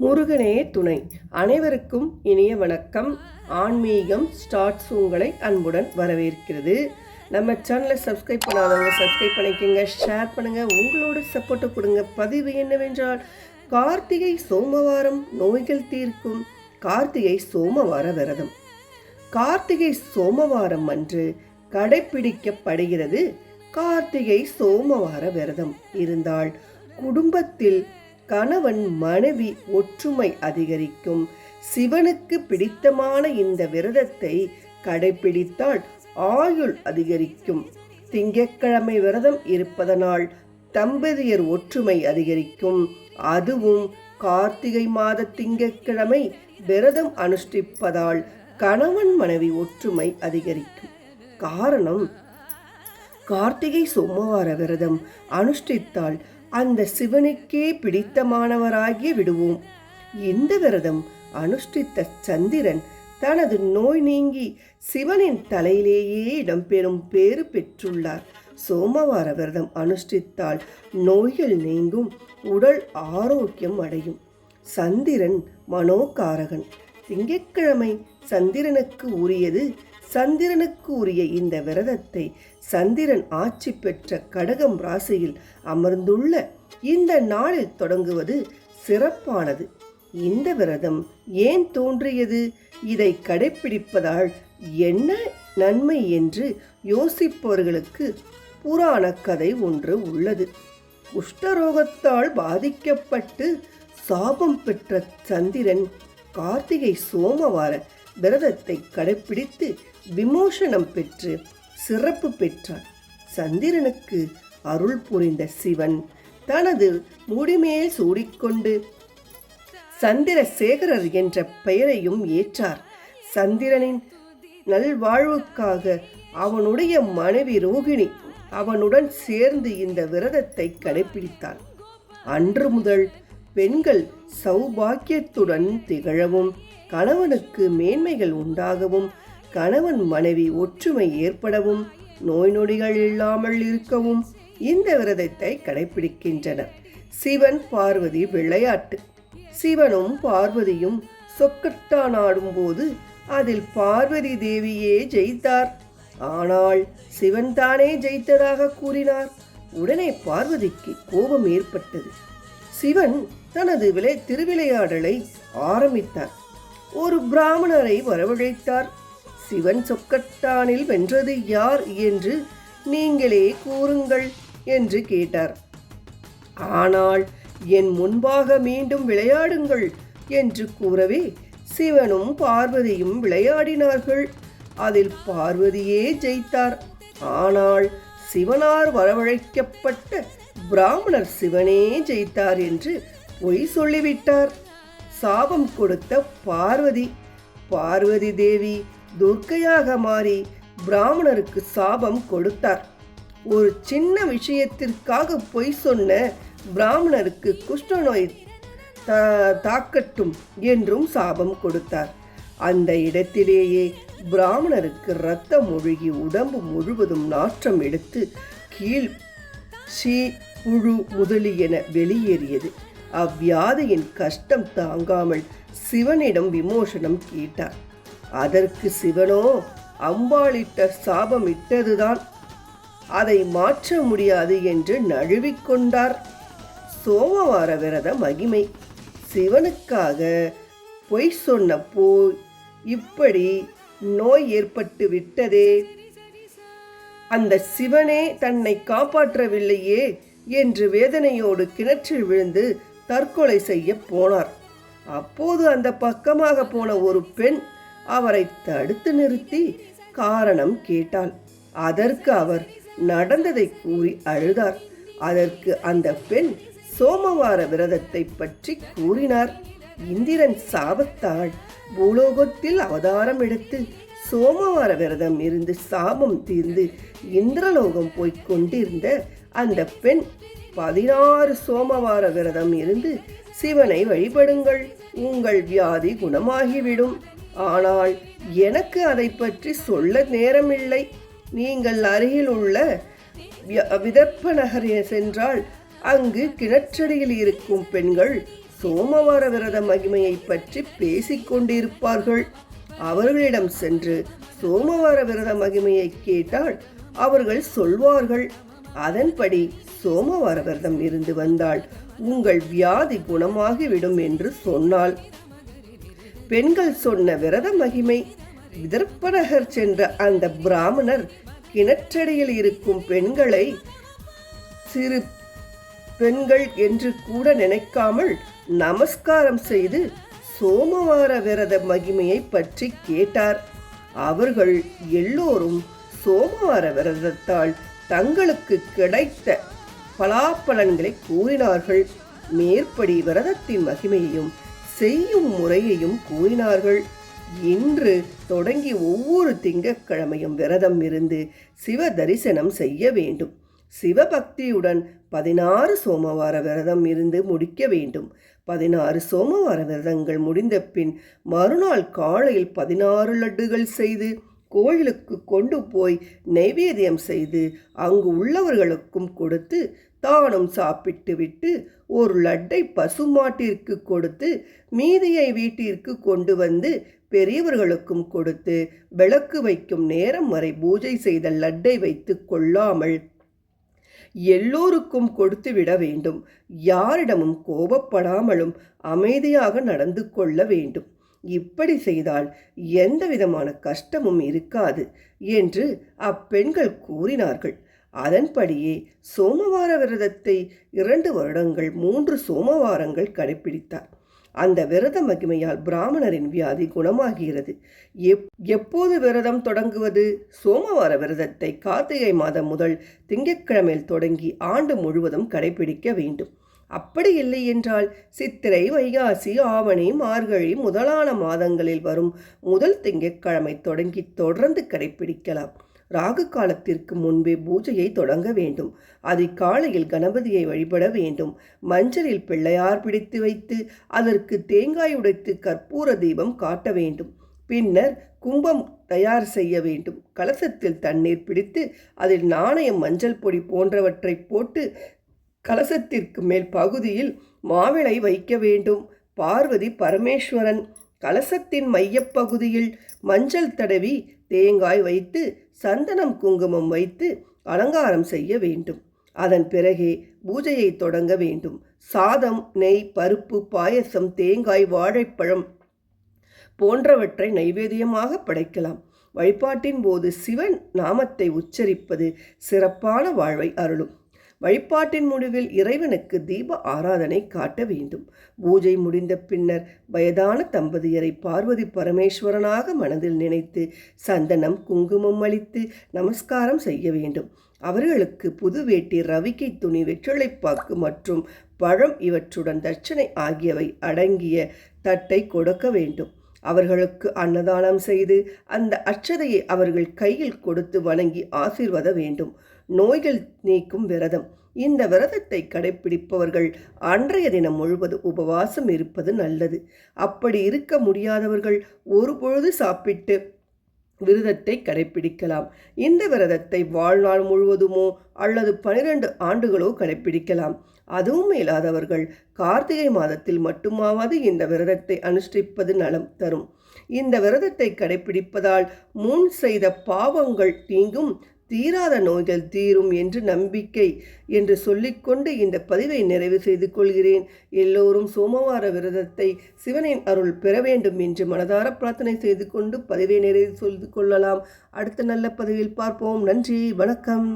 முருகனே துணை. அனைவருக்கும் இனிய வணக்கம். ஆன்மீகம் ஸ்டார்ட்ஸ் உங்களை அன்புடன் வரவேற்கிறது. நம்ம சேனலை சப்ஸ்கிரைப் பண்ணாதவங்க சப்ஸ்கிரைப் பண்ணிக்கோங்க. ஷேர் பண்ணுங்கள் உங்களோட சப்போர்ட்டை கொடுங்க. பதிவு என்னவென்றால் கார்த்திகை சோமவாரம் நோய்கள் தீர்க்கும். கார்த்திகை சோமவார விரதம். கார்த்திகை சோமவாரம் அன்று கடைப்பிடிக்கப்படுகிறது. கார்த்திகை சோமவார விரதம். இருந்தால் குடும்பத்தில் கணவன் மனைவி ஒற்றுமை அதிகரிக்கும். சிவனுக்கு பிடித்தமான இந்த விரதத்தை கடைபிடித்தால் ஆயுள் அதிகரிக்கும். திங்கட்கிழமை விரதம் இருப்பதனால் தம்பதியர் ஒற்றுமை அதிகரிக்கும். அதுவும் கார்த்திகை மாத திங்கட்கிழமை விரதம் அனுஷ்டிப்பதால் கணவன் மனைவி ஒற்றுமை அதிகரிக்கும். காரணம் கார்த்திகை சோமவார விரதம் அனுஷ்டித்தால் அந்த சிவனுக்கே பிடித்தமானவராகி விடுவோம். இந்த விரதம்? அனுஷ்டித்த சந்திரன் தனது நோய் நீங்கி சிவனின் தலையிலேயே இடம்பெறும் பேறு பெற்றுள்ளார். சோமவார விரதம் அனுஷ்டித்தால் நோய்கள் நீங்கும் உடல் ஆரோக்கியம் அடையும். சந்திரன் மனோகாரகன். திங்கட்கிழமை சந்திரனுக்கு உரியது. சந்திரனுக்கு உரிய இந்த விரதத்தை சந்திரன் ஆட்சி பெற்ற கடகம் ராசியில் அமர்ந்துள்ள இந்த நாளில் தொடங்குவது சிறப்பானது. இந்த விரதம் ஏன் தோன்றியது? இதை கடைப்பிடிப்பதால் என்ன நன்மை என்று யோசிப்பவர்களுக்கு புராண கதை ஒன்று உள்ளது. குஷ்டரோகத்தால் பாதிக்கப்பட்டு சாபம் பெற்ற சந்திரன் கார்த்திகை சோமவார விரதத்தை கடைப்பிடித்து விமோசனம் பெற்று சிறப்பு பெற்றார் சந்திரனுக்கு அருள் புரிந்த சிவன் தனது முடிமேல் சூடிக்கொண்டு சந்திரசேகரர் என்ற பெயரையும் ஏற்றார். சந்திரனின் நல்வாழ்வுக்காக அவனுடைய மனைவி ரோகிணி அவனுடன் சேர்ந்து இந்த விரதத்தை கடைபிடித்தார் அன்று முதல் பெண்கள் சௌபாக்கியத்துடன் திகழவும் கணவனுக்கு மேன்மைகள் உண்டாகவும் கணவன் மனைவி ஒற்றுமை ஏற்படவும் நோய் நொடிகள் இல்லாமல் இருக்கவும் இந்த விரதத்தை கடைபிடிக்கின்றனர் சிவன் பார்வதி விளையாட்டு. சிவனும் பார்வதியும் சொக்கட்டான் ஆடும்போது அதில் பார்வதி தேவியே ஜெயித்தார். ஆனால் சிவன் தானே ஜெயித்ததாக கூறினார். உடனே பார்வதிக்கு கோபம் ஏற்பட்டது. சிவன் தனது விலை திருவிளையாடலை ஆரம்பித்தார். ஒரு பிராமணரை வரவழைத்தார். சிவன் சொக்கட்டானில் வென்றது யார் என்று நீங்களே கூறுங்கள் என்று கேட்டார். ஆனால் என் முன்பாக மீண்டும் விளையாடுங்கள் என்று கூறவே சிவனும் பார்வதியும் விளையாடினார்கள். அதில் பார்வதியே ஜெயித்தார். ஆனால் சிவனார் வரவழைக்கப்பட்ட பிராமணர் சிவனே ஜெயித்தார் என்று பொய் சொல்லிவிட்டார். சாபம் கொடுத்த பார்வதி. பார்வதி தேவி துர்க்கையாக மாறி பிராமணருக்கு சாபம் கொடுத்தார். ஒரு சின்ன விஷயத்திற்காக பொய் சொன்ன பிராமணருக்கு குஷ்டநோய் தா- தாக்கட்டும் என்றும் சாபம் கொடுத்தார். அந்த இடத்திலேயே பிராமணருக்கு இரத்தம் ஒழுகி உடம்பு முழுவதும் நாற்றம் எடுத்து கீழ் சீ புழு முதலியன வெளியேறியது. அவ்வியாதியின் கஷ்டம் தாங்காமல் சிவனிடம் விமோசனம் கேட்டார். அதற்கு சிவனோ அம்பாளிட்ட சாபம் இட்டதுதான் அதை மாற்ற முடியாது என்று நழுவிக்கொண்டார் சோமவார விரத மகிமை. சிவனுக்காக பொய் சொன்ன போய் இப்படி நோய் ஏற்பட்டு விட்டதே. அந்த சிவனே தன்னை காப்பாற்றவில்லையே என்று வேதனையோடு கிணற்றில் விழுந்து தற்கொலை செய்ய போனார். அப்போது அந்த பக்கமாக போன ஒரு பெண் அவரை தடுத்து நிறுத்தி காரணம் கேட்டாள். அதற்கு அவர் நடந்ததை கூறி அழுதார். அதற்கு அந்த பெண் சோமவார விரதத்தை பற்றி கூறினார். இந்திரன் சாபத்தால் பூலோகத்தில் அவதாரம் எடுத்து சோமவார விரதம் இருந்து சாபம் தீர்ந்து இந்திரலோகம் போய்க் கொண்டிருந்த அந்த பெண் பதினாறு சோமவார விரதம் இருந்து சிவனை வழிபடுங்கள். உங்கள் வியாதி குணமாகிவிடும். ஆனால் எனக்கு அதை பற்றி சொல்ல நேரமில்லை. நீங்கள் அருகில் உள்ள விதர்ப்ப நகரை சென்றால் அங்கு கிணற்றடியில் இருக்கும் பெண்கள் சோமவார விரத மகிமையை பற்றி பேசிக்கொண்டிருப்பார்கள் அவர்களிடம் சென்று சோமவார விரத மகிமையை கேட்டால் அவர்கள் சொல்வார்கள் அதன்படி சோமவார விரதம் இருந்து வந்தால் உங்கள் வியாதி குணமாகிவிடும் என்று சொன்னாள். பெண்கள் சொன்ன விரத மகிமை. விதர்ப்பநகர் சென்ற அந்த பிராமணர் கிணற்றடியில் இருக்கும் பெண்களை சிறு பெண்கள் என்று கூட நினைக்காமல் நமஸ்காரம் செய்து சோமவார விரத மகிமையை பற்றி கேட்டார். அவர்கள் எல்லோரும் சோமவார விரதத்தால் தங்களுக்கு கிடைத்த பலாப்பலன்களை கூறினார்கள். மேற்படி விரதத்தின் மகிமையையும் செய்யும் முறையையும் கூறினார்கள். இன்று தொடங்கி ஒவ்வொரு திங்கட்கிழமையும் விரதம் இருந்து சிவ தரிசனம் செய்ய வேண்டும். சிவபக்தியுடன் பதினாறு சோமவார விரதம் இருந்து முடிக்க வேண்டும். பதினாறு சோமவார விரதங்கள் முடிந்த பின் மறுநாள் காலையில் பதினாறு லட்டுகள் செய்து கோயிலுக்கு கொண்டு போய் நைவேத்தியம் செய்து அங்கு உள்ளவர்களுக்கும் கொடுத்து தானும் சாப்பிட்டுவிட்டு ஒரு லட்டை பசுமாட்டிற்கு கொடுத்து மீதியை வீட்டிற்கு கொண்டு வந்து பெரியவர்களுக்கும் கொடுத்து விளக்கு வைக்கும் நேரம் வரை பூஜை செய்த லட்டை வைத்து கொள்ளாமல் எல்லோருக்கும் கொடுத்து விட வேண்டும். யாரிடமும் கோபப்படாமலும் அமைதியாக நடந்து கொள்ள வேண்டும். இப்படி செய்தால் எந்த விதமான கஷ்டமும் இருக்காது என்று அப்பெண்கள் கூறினார்கள். அதன்படியே சோமவார விரதத்தை இரண்டு வருடங்கள் மூன்று சோமவாரங்கள் கடைபிடித்தார். அந்த விரத மகிமையால் பிராமணரின் வியாதி குணமாகிறது. எப் எப்போது விரதம் தொடங்குவது? சோமவார விரதத்தை கார்த்திகை மாதம் முதல் திங்கட்கிழமையில் தொடங்கி ஆண்டு முழுவதும் கடைபிடிக்க வேண்டும். அப்படி இல்லை என்றால் சித்திரை வைகாசி ஆவணி மார்கழி முதலான மாதங்களில் வரும் முதல் திங்கட்கிழமை தொடங்கி தொடர்ந்து கடைபிடிக்கலாம். ராகு காலத்திற்கு முன்பே பூஜையை தொடங்க வேண்டும். அதிகாலையில் கணபதியை வழிபட வேண்டும். மஞ்சளில் பிள்ளையார் பிடித்து வைத்து அதற்கு தேங்காய் உடைத்து கற்பூர தீபம் காட்ட வேண்டும். பின்னர் கும்பம் தயார் செய்ய வேண்டும். கலசத்தில் தண்ணீர் பிடித்து அதில் நாணயம் மஞ்சள் பொடி போன்றவற்றை போட்டு கலசத்திற்கு மேல் பகுதியில் மாவிளை வைக்க வேண்டும். பார்வதி பரமேஸ்வரன் கலசத்தின் மையப்பகுதியில் மஞ்சள் தடவி தேங்காய் வைத்து சந்தனம் குங்குமம் வைத்து அலங்காரம் செய்ய வேண்டும். அதன் பிறகே பூஜையை தொடங்க வேண்டும். சாதம் நெய் பருப்பு பாயசம் தேங்காய் வாழைப்பழம் போன்றவற்றை நைவேத்தியமாக படைக்கலாம். வழிபாட்டின் போது சிவன் நாமத்தை உச்சரிப்பது சிறப்பான வாழ்வை அருளும். வழிபாட்டின் முடிவில் இறைவனுக்கு தீப ஆராதனை காட்ட வேண்டும். பூஜை முடிந்த பின்னர் வயதான தம்பதியரை பார்வதி பரமேஸ்வரனாக மனதில் நினைத்து சந்தனம் குங்குமம் அளித்து நமஸ்காரம் செய்ய வேண்டும். அவர்களுக்கு புது வேட்டி ரவிக்கை துணி வெற்றிலைப்பாக்கு மற்றும் பழம் இவற்றுடன் தட்சணை ஆகியவை அடங்கிய தட்டை கொடுக்க வேண்டும். அவர்களுக்கு அன்னதானம் செய்து அந்த அச்சதையை அவர்கள் கையில் கொடுத்து வணங்கி ஆசீர்வத வேண்டும். நோய்கள் நீக்கும் விரதம். இந்த விரதத்தை கடைபிடிப்பவர்கள் அன்றைய தினம் முழுவதும் உபவாசம் இருப்பது நல்லது. அப்படி இருக்க முடியாதவர்கள் ஒரு பொழுது சாப்பிட்டு விரதத்தை கடைபிடிக்கலாம் இந்த விரதத்தை வாழ்நாள் முழுவதுமோ அல்லது பனிரெண்டு ஆண்டுகளோ கடைபிடிக்கலாம் அதுவும் இல்லாதவர்கள் கார்த்திகை மாதத்தில் மட்டுமாவது இந்த விரதத்தை அனுஷ்டிப்பது நலம் தரும். இந்த விரதத்தை கடைபிடிப்பதால் முன் செய்த பாவங்கள் நீங்கும் தீராத நோய்கள் தீரும் என்று நம்பிக்கை என்று சொல்லிக்கொண்டு இந்த பதிவை நிறைவு செய்து கொள்கிறேன். எல்லோரும் சோமவார விரதத்தை சிவனின் அருள் பெற வேண்டும் என்று மனதார பிரார்த்தனை செய்து கொண்டு பதிவை நிறைவு செய்து கொள்ளலாம். அடுத்த நல்ல பதிவில் பார்ப்போம். நன்றி வணக்கம்.